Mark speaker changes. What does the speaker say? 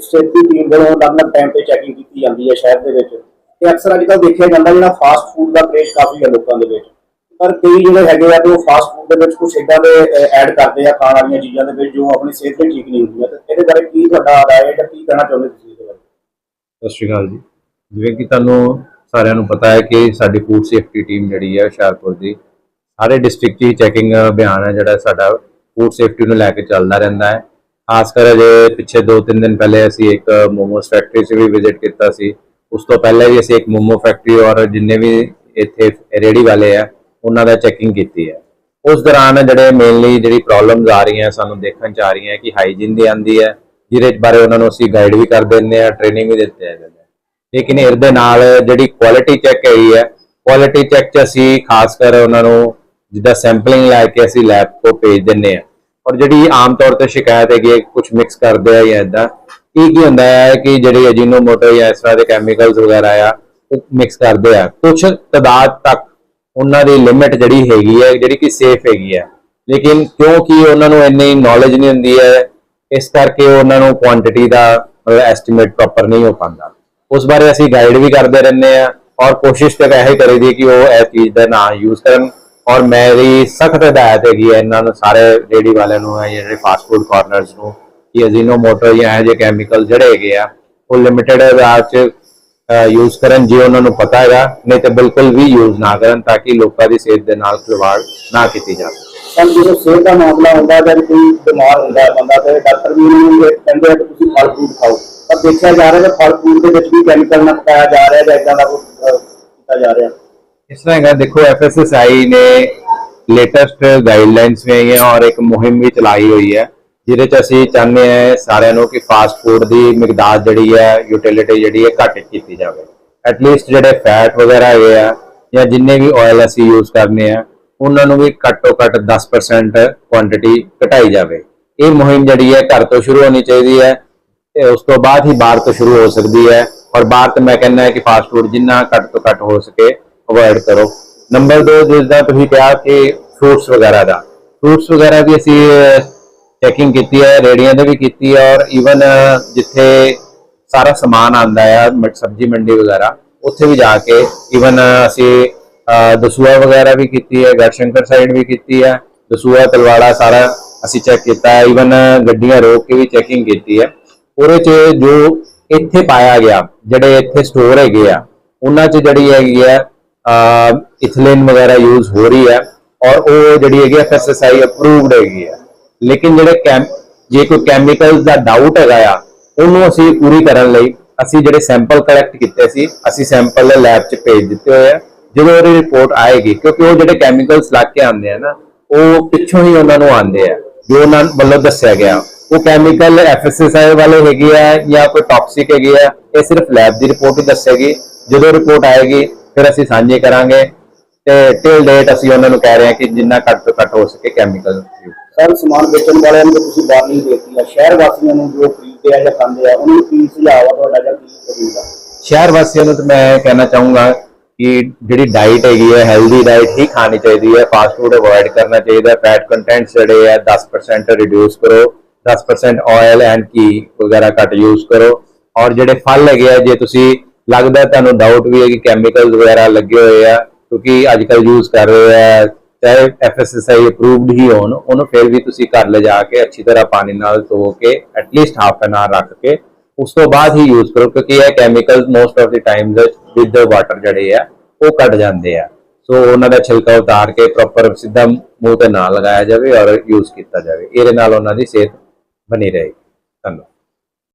Speaker 1: Safety team ਵੱਲੋਂ ਅਲੱਗ-ਅਲੱਗ time ਤੇ ਚੈਕਿੰਗ ਕੀਤੀ ਜਾਂਦੀ ਹੈ ਸ਼ਹਿਰ ਦੇ ਵਿੱਚ। ਤੇ ਅਕਸਰ ਅੱਜ ਕੱਲ੍ਹ ਦੇਖਿਆ ਜਾਂਦਾ ਜਿਹੜਾ ਫਾਸਟ ਫੂਡ ਦਾ ਕ੍ਰੇਜ਼ ਕਾਫੀ ਹੈ ਲੋਕਾਂ ਦੇ ਵਿੱਚ। ਪਰ ਕਈ ਜਿਹੜੇ ਹੈਗੇ ਆ ਤੇ ਉਹ ਫਾਸਟ ਫੂਡ ਦੇ ਵਿੱਚ ਕੁਝ ਇਦਾਂ ਦੇ ਐਡ ਕਰਦੇ ਆ ਖਾਣ ਵਾਲੀਆਂ ਚੀਜ਼ਾਂ ਦੇ ਵਿੱਚ ਜੋ ਆਪਣੀ ਸਿਹਤ ਲਈ ਠੀਕ ਨਹੀਂ ਹੁੰਦੀਆਂ। ਤੇ ਇਹਦੇ ਬਾਰੇ ਕੀ ਤੁਹਾਡਾ ਰਾਏ ਹੈ ਜਾਂ ਕੀ ਕਹਿਣਾ ਚਾਹੁੰਦੇ ਤੁਸੀਂ ਇਹਦੇ ਬਾਰੇ?
Speaker 2: ਸਤਿ ਸ਼੍ਰੀ ਅਕਾਲ ਜੀ। ਜਿਵੇਂ ਕਿ ਤੁਹਾਨੂੰ ਸਾਰਿਆਂ ਨੂੰ ਪਤਾ ਹੈ ਕਿ ਸਾਡੀ ਫੂਡ ਸੇਫਟੀ ਟੀਮ ਜਿਹੜੀ ਹੈ ਹੁਸ਼ਿਆਰਪੁਰ ਦੀ, ਸਾਰੇ ਡਿਸਟ੍ਰਿਕਟ 'ਚ ਚੈਕਿੰਗ ਅਭਿਆਨ ਹੈ ਜਿਹੜਾ ਸਾਡਾ। ਫੂਡ ਸੇਫਟੀ ਨੂੰ ਲੈ ਕੇ ਚੱਲਦਾ ਰਹਿੰਦਾ ਹੈ। ਖਾਸ ਕਰ ਅਜੇ ਪਿੱਛੇ 2-3 ਦਿਨ ਪਹਿਲੇ ਅਸੀਂ ਇੱਕ ਮੋਮੋਸ ਫੈਕਟਰੀ 'ਚ ਵੀ ਵਿਜ਼ਿਟ ਕੀਤਾ ਸੀ। ਉਸ ਤੋਂ ਪਹਿਲਾਂ ਵੀ ਅਸੀਂ ਇੱਕ ਮੋਮੋ ਫੈਕਟਰੀ ਔਰ ਜਿੰਨੇ ਵੀ ਇੱਥੇ ਰੇੜੀ ਵਾਲੇ ਆ, ਉਹਨਾਂ ਦਾ ਚੈਕਿੰਗ ਕੀਤੀ ਹੈ ਉਸ ਦੌਰਾਨ ਜਿਹੜੇ ਮੇਨਲੀ ਜਿਹੜੀ ਪ੍ਰੋਬਲਮਸ ਆ ਰਹੀਆਂ, ਸਾਨੂੰ ਦੇਖਣ ਚ ਆ ਰਹੀਆਂ ਕਿ ਹਾਈਜੀਨ ਦੀ ਆਂਦੀ ਹੈ ਜਿਹਦੇ ਬਾਰੇ ਉਹਨਾਂ ਨੂੰ ਅਸੀਂ ਗਾਈਡ ਵੀ ਕਰ ਦਿੰਦੇ ਆ ਟ੍ਰੇਨਿੰਗ ਵੀ ਦਿੱਤੇ ਜਾਂਦੇ ਲੇਕਿਨ ਇਹਦੇ ਨਾਲ ਜਿਹੜੀ ਕੁਆਲਿਟੀ ਚੈੱਕ ਹੈਗੀ ਹੈ ਕੁਆਲਿਟੀ ਚੈੱਕ ਚ ਅਸੀਂ ਖਾਸ ਕਰ ਉਹਨਾਂ ਨੂੰ ਜਿੱਦਾਂ ਸੈਂਪਲਿੰਗ ਲੈ ਕੇ ਅਸੀਂ ਲੈਬ ਤੋਂ ਭੇਜ ਦਿੰਨੇ ਆ। ਔਰ ਜਿਹੜੀ ਆਮ ਤੌਰ ਤੇ ਸ਼ਿਕਾਇਤ ਹੈਗੀ ਹੈ ਕੁਝ ਮਿਕਸ ਕਰਦੇ ਆ ਜਾਂ ਇਦਾਂ ਇਹ ਕੀ ਹੁੰਦਾ ਹੈ ਕਿ ਜਿਹੜੀ ਅਜੀਨੋਮੋਟੋ ਜਾਂ ਇਸ ਤਰ੍ਹਾਂ ਦੇ ਕੈਮੀਕਲਸ ਵਗੈਰਾ ਆ, ਉਹ ਮਿਕਸ ਕਰਦੇ ਆ। ਕੁਝ ਤਦਾਦ ਤੱਕ ਉਹਨਾਂ ਦੀ ਲਿਮਿਟ ਜਿਹੜੀ ਹੈਗੀ ਹੈ, ਜਿਹੜੀ ਕਿ ਸੇਫ ਹੈਗੀ ਹੈ। ਲੇਕਿਨ ਕਿਉਂਕਿ ਉਹਨਾਂ ਨੂੰ ਇੰਨੀ ਨੌਲੇਜ ਨਹੀਂ ਹੁੰਦੀ ਹੈ, ਇਸ ਕਰਕੇ ਉਹਨਾਂ ਨੂੰ ਕੁਆਂਟੀਟੀ ਦਾ ਐਸਟੀਮੇਟ ਪ੍ਰੋਪਰ ਨਹੀਂ ਹੋ ਪਾਉਂਦਾ। ਉਸ ਬਾਰੇ ਅਸੀਂ ਗਾਈਡ ਵੀ ਕਰਦੇ ਰਹਿੰਦੇ ਆ ਔਰ ਕੋਸ਼ਿਸ਼ ਤੇ ਇਹ ਕਰੀਦੀ ਕਿ ਉਹ ਇਸ ਚੀਜ਼ ਦਾ ਨਾ ਯੂਜ਼ ਕਰਨ। ਔਰ ਮੇਰੀ ਸਖਤ ਹਦਾਇਤ ਹੈਗੀ ਹੈ ਇਹਨਾਂ ਨੂੰ ਸਾਰੇ ਰੇੜੀ ਵਾਲਿਆਂ ਨੂੰ ਹੈ ਜਿਹੜੇ ਫਾਸਟ ਫੂਡ ਕਾਰਨਰਸ ਨੂੰ ਕਿ ਅਜੀਨੋਮੋਟੋ ਜਾਂ ਇਹ ਜਿਹੇ ਕੈਮੀਕਲ ਜਿਹੜੇ ਹੈਗੇ ਆ ਉਹ ਲਿਮਿਟਿਡ ਅਦਾਰ ਚ ਯੂਜ਼ ਕਰਨ ਜੇ ਉਹਨਾਂ ਨੂੰ ਪਤਾ ਹੈਗਾ ਨਹੀਂ ਤੇ ਬਿਲਕੁਲ ਵੀ ਯੂਜ਼ ਨਾ ਕਰਨ ਤਾਂ ਕਿ ਲੋਕਾਂ ਦੀ ਸਿਹਤ ਦੇ ਨਾਲ ਖਿਲਵਾੜ ਨਾ ਕੀਤੀ ਜਾਵੇ
Speaker 1: ਪਰ ਜਦੋਂ ਸਿਹਤ ਦਾ ਮਾਮਲਾ ਹੁੰਦਾ ਹੈ ਜਦ ਕੋਈ ਬਿਮਾਰ ਹੁੰਦਾ ਹੈ ਬੰਦਾ ਤੇ ਡਾਕਟਰ ਵੀ ਉਹਨੂੰ ਇਹ ਕਹਿੰਦੇ ਆ ਕਿ ਤੁਸੀਂ ਫਲ ਫਰੂਟ ਖਾਓ। ਪਰ ਦੇਖਿਆ ਜਾ ਰਿਹਾ ਕਿ ਫਲ ਫਰੂਟ ਦੇ ਵਿੱਚ ਵੀ ਕੈਮੀਕਲ ਨਾਲ ਪਕਾਇਆ ਜਾ ਰਿਹਾ ਜਾਂ ਇਦਾਂ ਦਾ ਕੁਛ, ਅਹ, ਕੀਤਾ ਜਾ ਰਿਹਾ।
Speaker 2: ਇਸ ਤਰ੍ਹਾਂ ਹੈਗਾ, ਦੇਖੋ ਐਫਐਸਐਸਆਈ ਨੇ ਲੇਟੈਸਟ ਗਾਈਡਲਾਈਨਸ ਵੀ ਆਈਆਂ ਔਰ ਇੱਕ ਮੁਹਿੰਮ ਵੀ ਚਲਾਈ ਹੋਈ ਹੈ, ਜਿਹਦੇ ਚ ਅਸੀਂ ਚਾਹੁੰਦੇ ਹਾਂ ਸਾਰਿਆਂ ਨੂੰ ਕਿ ਫਾਸਟ ਫੂਡ ਦੀ ਮਿਕਦਾਰ ਜਿਹੜੀ ਹੈ ਯੂਟਿਲਿਟੀ ਜਿਹੜੀ ਹੈ, ਘੱਟ ਕੀਤੀ ਜਾਵੇ। ਐਟਲੀਸਟ ਜਿਹੜੇ ਫੈਟ ਵਗੈਰਾ ਹੈਗੇ ਆ, ਜਾਂ ਜਿੰਨੇ ਵੀ ਆਇਲ ਅਸੀਂ ਯੂਜ਼ ਕਰਨੇ ਆ, ਉਹਨਾਂ ਨੂੰ ਵੀ ਘੱਟੋ ਘੱਟ 10% ਕੁਆਂਟੀਟੀ ਘਟਾਈ ਜਾਵੇ। ਇਹ ਮੁਹਿੰਮ ਜਿਹੜੀ ਹੈ, ਘਰ ਤੋਂ ਸ਼ੁਰੂ ਹੋਣੀ ਚਾਹੀਦੀ ਹੈ ਤੇ ਉਸ ਤੋਂ ਬਾਅਦ ਹੀ ਬਾਹਰ ਤੋਂ ਸ਼ੁਰੂ ਹੋ ਸਕਦੀ ਹੈ। ਔਰ ਬਾਹਰ ਤੋਂ ਮੈਂ ਕਹਿੰਦਾ ਕਿ ਫਾਸਟ ਫੂਡ ਜਿੰਨਾ ਘੱਟ ਤੋਂ ਘੱਟ ਹੋ ਸਕੇ ਅਵੋਇਡ ਕਰੋ। ਨੰਬਰ 2 ਜਿਸਦਾ ਤੁਸੀਂ ਕਿਹਾ ਕਿ ਫਰੂਟਸ ਵਗੈਰਾ ਦਾ। ਫਰੂਟਸ ਵਗੈਰਾ ਵੀ ਅਸੀਂ ਚੈਕਿੰਗ ਕੀਤੀ ਹੈ ਰੇੜੀਆਂ ਦੇ ਵੀ ਕੀਤੀ ਹੈ ਔਰ ਈਵਨ ਜਿੱਥੇ ਸਾਰਾ ਸਮਾਨ ਆਂਦਾ ਹੈ, ਮ- ਸਬਜ਼ੀ ਮੰਡੀ ਵਗੈਰਾ, ਉੱਥੇ ਵੀ ਜਾ ਕੇ ਈਵਨ ਅਸੀਂ ਦਸੂਆ ਵਗੈਰਾ ਵੀ ਕੀਤੀ ਹੈ ਗੜਸ਼ੰਕਰ ਸਾਈਡ ਵੀ ਕੀਤੀ ਹੈ ਦਸੂਆ ਤਲਵਾੜਾ ਸਾਰਾ ਅਸੀਂ ਚੈੱਕ ਕੀਤਾ ਹੈ ਈਵਨ ਗੱਡੀਆਂ ਰੋਕ ਕੇ ਵੀ ਚੈਕਿੰਗ ਕੀਤੀ ਹੈ। ਉਹਦੇ ਚ ਜੋ ਇੱਥੇ ਪਾਇਆ ਗਿਆ, ਜਿਹੜੇ ਇੱਥੇ ਸਟੋਰ ਹੈਗੇ ਆ, ਉਹਨਾਂ ਚ ਜਿਹੜੀ ਹੈਗੀ ਹੈ ਇਥਿਲੀਨ ਵਗੈਰਾ ਯੂਜ਼ ਹੋ ਰਹੀ ਹੈ ਔਰ ਉਹ ਜਿਹੜੀ ਹੈਗੀ ਐਫਐਸਐਸਆਈ ਅਪਰੂਵਡ ਹੈਗੀ ਹੈ। ਲੇਕਿਨ ਜਿਹੜੇ ਕੈਮ ਜੇ ਕੋਈ ਕੈਮੀਕਲਸ ਦਾ ਡਾਊਟ ਹੈਗਾ ਆ, ਉਹਨੂੰ ਅਸੀਂ ਪੂਰੀ ਕਰਨ ਲਈ ਅਸੀਂ ਜਿਹੜੇ ਸੈਂਪਲ ਕਲੈਕਟ ਕੀਤੇ ਸੀ, ਅਸੀਂ ਸੈਂਪਲ ਲੈਬ 'ਚ ਭੇਜ ਦਿੱਤੇ ਹੋਏ ਆ। ਜਦੋਂ ਉਹਦੀ ਰਿਪੋਰਟ ਆਏਗੀ, ਕਿਉਂਕਿ ਉਹ ਜਿਹੜੇ ਕੈਮੀਕਲਸ ਲੱਗ ਕੇ ਆਉਂਦੇ ਆ ਨਾ, ਉਹ ਪਿੱਛੋਂ ਹੀ ਉਹਨਾਂ ਨੂੰ ਆਉਂਦੇ ਆ। ਜੋ ਉਹਨਾਂ ਵੱਲੋਂ ਦੱਸਿਆ ਗਿਆ। ਉਹ ਕੈਮੀਕਲ ਐਫਐਸਐਸਆਈ ਵਾਲੇ ਹੈਗੇ ਆ ਜਾਂ ਕੋਈ ਟਾਕਸਿਕ ਹੈਗੇ ਆ, ਇਹ ਸਿਰਫ ਲੈਬ ਦੀ ਰਿਪੋਰਟ ਹੀ ਦੱਸੇਗੀ। ਜਦੋਂ ਰਿਪੋਰਟ ਆਏਗੀ ਫਿਰ ਅਸੀਂ ਸਾਂਝੀ ਕਰਾਂਗੇ ਤੇ ਟਿਲ ਡੇਟ ਅਸੀਂ ਉਹਨਾਂ ਨੂੰ ਕਹਿ ਰਹੇ ਹਾਂ ਕਿ ਜਿੰਨਾ ਘੱਟ ਤੋਂ ਘੱਟ ਹੋ ਸਕੇ ਕੈਮੀਕਲ
Speaker 1: ਸਰ ਸਮਾਨ ਵੇਚਣ ਵਾਲਿਆਂ ਨੂੰ ਤੁਸੀਂ ਵਾਰਨਿੰਗ ਦੇਤੀ ਹੈ ਸ਼ਹਿਰ ਵਾਸੀਆਂ ਨੂੰ ਜੋ ਖਰੀਦਦੇ ਆ ਜਾਂ ਖਾਂਦੇ ਆ ਉਹਨਾਂ ਨੂੰ ਕੀ ਸੁਝਾਅ ਆ ਤੁਹਾਡਾ ਜਾਂ ਕੀ ਕਰੀਦਾ?
Speaker 2: ਸ਼ਹਿਰ ਵਾਸੀਆਂ ਨੂੰ ਤਾਂ ਮੈਂ ਕਹਿਣਾ ਚਾਹੂੰਗਾ ਕਿ ਜਿਹੜੀ ਡਾਈਟ ਹੈਗੀ ਹੈ ਹੈਲਦੀ ਡਾਈਟ ਹੀ ਖਾਣੀ ਚਾਹੀਦੀ ਹੈ। ਫਾਸਟ ਫੂਡ ਅਵੋਇਡ ਕਰਨਾ ਚਾਹੀਦਾ। ਫੈਟ ਕੰਟੈਂਟਸ ਜਿਹੜੇ ਹੈ 10% ਰਿਡਿਊਸ ਕਰੋ। 10% ਆਇਲ ਐਂਡ ਕੀ ਵਗੈਰਾ ਘੱਟ ਯੂਜ਼ ਕਰੋ। ਔਰ ਜਿਹੜੇ ਫਲ ਹੈਗੇ ਆ ਜੇ ਤੁਸੀਂ ਲੱਗਦਾ ਤੁਹਾਨੂੰ ਡਾਊਟ ਵੀ ਹੈ ਕਿ ਕੈਮੀਕਲਸ ਵਗੈਰਾ ਲੱਗੇ ਹੋਏ ਆ, ਕਿਉਂਕਿ ਅੱਜ ਕੱਲ ਯੂਜ਼ ਕਰ ਰਹੇ ਆ, ਚਾਹੇ ਐਫਐਸਐਸਆਈ ਅਪਰੂਵਡ ਹੀ ਹੋਣ, ਉਹਨੂੰ ਫਿਰ ਵੀ ਤੁਸੀਂ ਘਰ ਲਿਜਾ ਕੇ ਅੱਛੀ ਤਰ੍ਹਾਂ ਪਾਣੀ ਨਾਲ ਧੋ ਕੇ at least half an hour ਰੱਖ ਕੇ ਉਸ ਤੋਂ ਬਾਅਦ ਹੀ ਯੂਜ਼ ਕਰੋ, ਕਿਉਂਕਿ ਇਹ chemicals most of the time with water ਜਿਹੜੇ ਆ, ਉਹ ਕੱਢ ਜਾਂਦੇ ਆ। ਸੋ ਉਹਨਾਂ ਦਾ ਛਿਲਕਾ ਉਤਾਰ ਕੇ ਪ੍ਰੋਪਰ ਸਿੱਧਾ ਮੂੰਹ ਤੇ ਨਾ ਲਗਾਇਆ ਜਾਵੇ ਔਰ ਯੂਜ਼ ਕੀਤਾ ਜਾਵੇ। ਇਹਦੇ ਨਾਲ ਉਹਨਾਂ ਦੀ ਸਿਹਤ ਬਣੀ ਰਹੇਗੀ। ਧੰਨਵਾਦ।